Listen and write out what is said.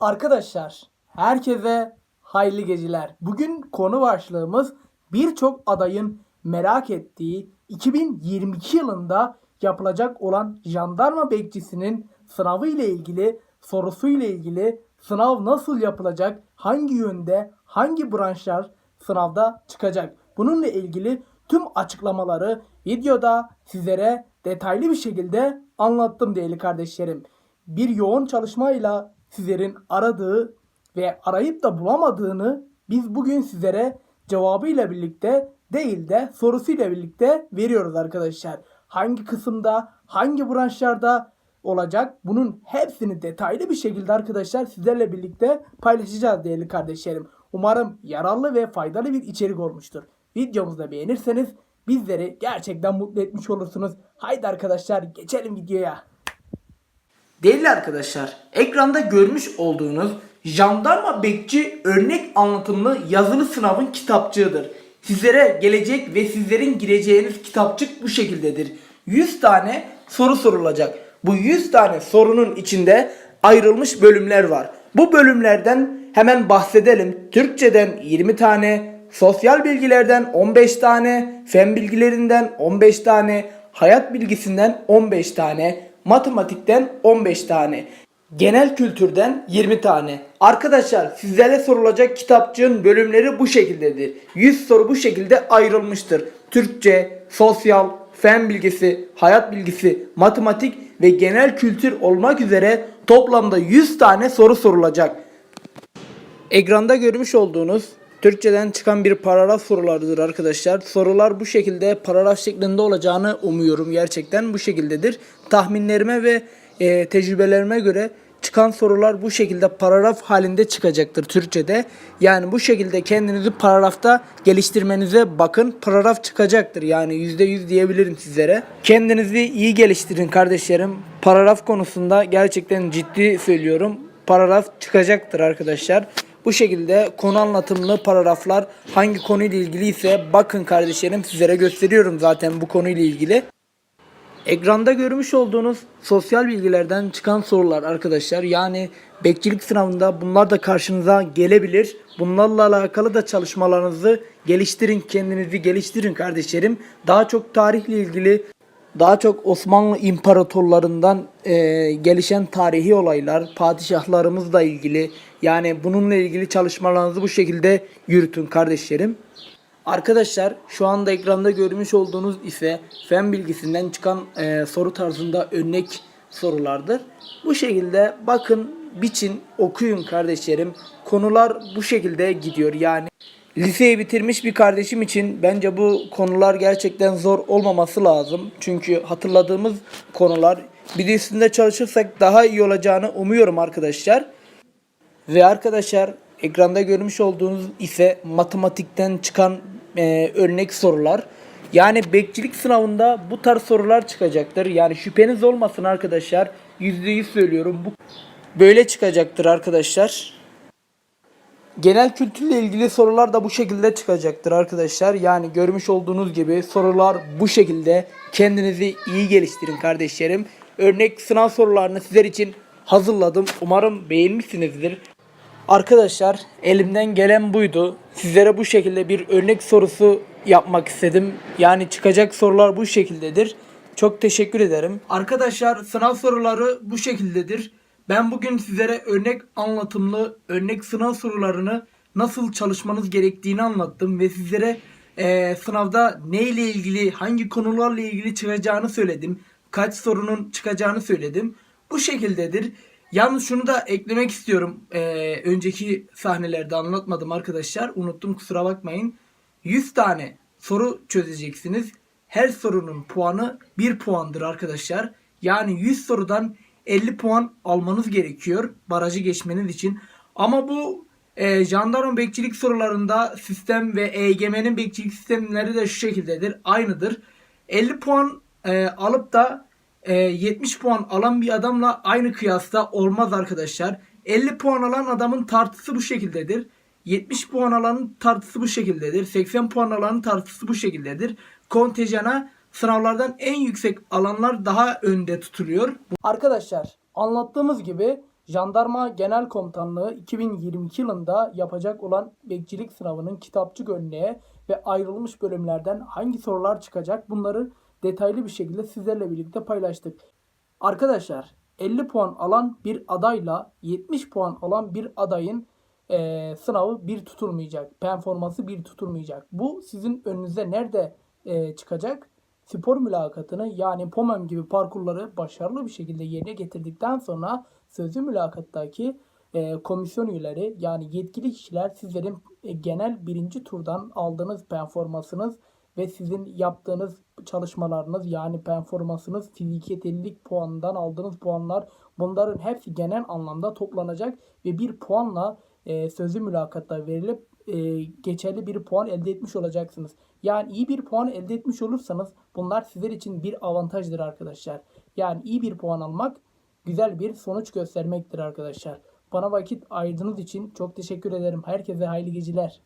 Arkadaşlar herkese hayırlı geceler. Bugün konu başlığımız birçok adayın merak ettiği 2022 yılında yapılacak olan jandarma bekçisinin sınavı ile ilgili sorusu ile ilgili sınav nasıl yapılacak, hangi yönde, hangi branşlar sınavda çıkacak. Bununla ilgili tüm açıklamaları videoda sizlere detaylı bir şekilde anlattım değerli kardeşlerim. Bir yoğun çalışmayla sizlerin aradığı ve arayıp da bulamadığını biz bugün sizlere cevabıyla birlikte değil de sorusuyla birlikte veriyoruz arkadaşlar. Hangi kısımda, hangi branşlarda olacak bunun hepsini detaylı bir şekilde arkadaşlar sizlerle birlikte paylaşacağız değerli kardeşlerim. Umarım yararlı ve faydalı bir içerik olmuştur. Videomuzu beğenirseniz bizleri gerçekten mutlu etmiş olursunuz. Haydi arkadaşlar geçelim videoya. Değerli arkadaşlar, ekranda görmüş olduğunuz jandarma bekçi örnek anlatımlı yazılı sınavın kitapçığıdır. Sizlere gelecek ve sizlerin gireceğiniz kitapçık bu şekildedir. 100 tane soru sorulacak. Bu 100 tane sorunun içinde ayrılmış bölümler var. Bu bölümlerden hemen bahsedelim. Türkçeden 20 tane, sosyal bilgilerden 15 tane, fen bilgilerinden 15 tane, hayat bilgisinden 15 tane, matematikten 15 tane, genel kültürden 20 tane. Arkadaşlar sizlere sorulacak kitapçığın bölümleri bu şekildedir. 100 soru bu şekilde ayrılmıştır. Türkçe, sosyal, fen bilgisi, hayat bilgisi, matematik ve genel kültür olmak üzere toplamda 100 tane soru sorulacak. Ekranda görmüş olduğunuz Türkçeden çıkan bir paragraf sorularıdır arkadaşlar. Sorular bu şekilde paragraf şeklinde olacağını umuyorum gerçekten bu şekildedir. Tahminlerime ve e, tecrübelerime göre çıkan sorular bu şekilde paragraf halinde çıkacaktır Türkçede. Yani bu şekilde kendinizi paragrafta geliştirmenize bakın. Paragraf çıkacaktır yani %100 diyebilirim sizlere. Kendinizi iyi geliştirin kardeşlerim. Paragraf konusunda gerçekten ciddi söylüyorum. Paragraf çıkacaktır arkadaşlar. Bu şekilde konu anlatımlı paragraflar hangi konuyla ilgili ise bakın kardeşlerim sizlere gösteriyorum zaten bu konuyla ilgili. Ekranda görmüş olduğunuz sosyal bilgilerden çıkan sorular arkadaşlar. Yani bekçilik sınavında bunlar da karşınıza gelebilir. Bunlarla alakalı da çalışmalarınızı geliştirin, kendinizi geliştirin kardeşlerim. Daha çok tarihle ilgili, daha çok Osmanlı imparatorlarından e, gelişen tarihi olaylar, padişahlarımızla ilgili yani bununla ilgili çalışmalarınızı bu şekilde yürütün kardeşlerim. Arkadaşlar şu anda ekranda görmüş olduğunuz ise fen bilgisinden çıkan e, soru tarzında örnek sorulardır. Bu şekilde bakın, biçin, okuyun kardeşlerim. Konular bu şekilde gidiyor yani. Liseyi bitirmiş bir kardeşim için bence bu konular gerçekten zor olmaması lazım. Çünkü hatırladığımız konular bir de üstünde çalışırsak daha iyi olacağını umuyorum arkadaşlar. Ve arkadaşlar ekranda görmüş olduğunuz ise matematikten çıkan e, örnek sorular. Yani bekçilik sınavında bu tarz sorular çıkacaktır. Yani şüpheniz olmasın arkadaşlar. %100 söylüyorum. Bu böyle çıkacaktır arkadaşlar. Genel kültürle ilgili sorular da bu şekilde çıkacaktır arkadaşlar. Yani görmüş olduğunuz gibi sorular bu şekilde. Kendinizi iyi geliştirin kardeşlerim. Örnek sınav sorularını sizler için hazırladım. Umarım beğenmişsinizdir. Arkadaşlar elimden gelen buydu. Sizlere bu şekilde bir örnek sorusu yapmak istedim. Yani çıkacak sorular bu şekildedir. Çok teşekkür ederim. Arkadaşlar sınav soruları bu şekildedir. Ben bugün sizlere örnek anlatımlı örnek sınav sorularını nasıl çalışmanız gerektiğini anlattım ve sizlere eee, sınavda ne ile ilgili hangi konularla ilgili çıkacağını söyledim. Kaç sorunun çıkacağını söyledim. Bu şekildedir. Yalnız şunu da eklemek istiyorum. Eee, önceki sahnelerde anlatmadım arkadaşlar. Unuttum kusura bakmayın. 100 tane soru çözeceksiniz. Her sorunun puanı 1 puandır arkadaşlar. Yani 100 sorudan 50 puan almanız gerekiyor barajı geçmeniz için. Ama bu e, jandarma bekçilik sorularında sistem ve EGM'nin bekçilik sistemleri de şu şekildedir. Aynıdır. 50 puan e, alıp da 70 puan alan bir adamla aynı kıyasta olmaz arkadaşlar. 50 puan alan adamın tartısı bu şekildedir. 70 puan alanın tartısı bu şekildedir. 80 puan alanın tartısı bu şekildedir. Kontenjana sınavlardan en yüksek alanlar daha önde tutuluyor. Arkadaşlar anlattığımız gibi Jandarma Genel Komutanlığı 2022 yılında yapacak olan bekçilik sınavının kitapçık örneği ve ayrılmış bölümlerden hangi sorular çıkacak bunları detaylı bir şekilde sizlerle birlikte paylaştık. Arkadaşlar 50 puan alan bir adayla 70 puan alan bir adayın eee, sınavı bir tutulmayacak. Performansı bir tutulmayacak. Bu sizin önünüze nerede eee, çıkacak? Spor mülakatını yani POMEM gibi parkurları başarılı bir şekilde yerine getirdikten sonra sözlü mülakattaki eee, komisyon üyeleri yani yetkili kişiler sizlerin e, genel birinci turdan aldığınız performansınız ve sizin yaptığınız çalışmalarınız yani performansınız fiziki yeterlilik puanından aldığınız puanlar bunların hepsi genel anlamda toplanacak ve bir puanla e, sözlü mülakatta verilip e, geçerli bir puan elde etmiş olacaksınız. Yani iyi bir puan elde etmiş olursanız bunlar sizler için bir avantajdır arkadaşlar. Yani iyi bir puan almak güzel bir sonuç göstermektir arkadaşlar. Bana vakit ayırdığınız için çok teşekkür ederim. Herkese hayırlı geceler.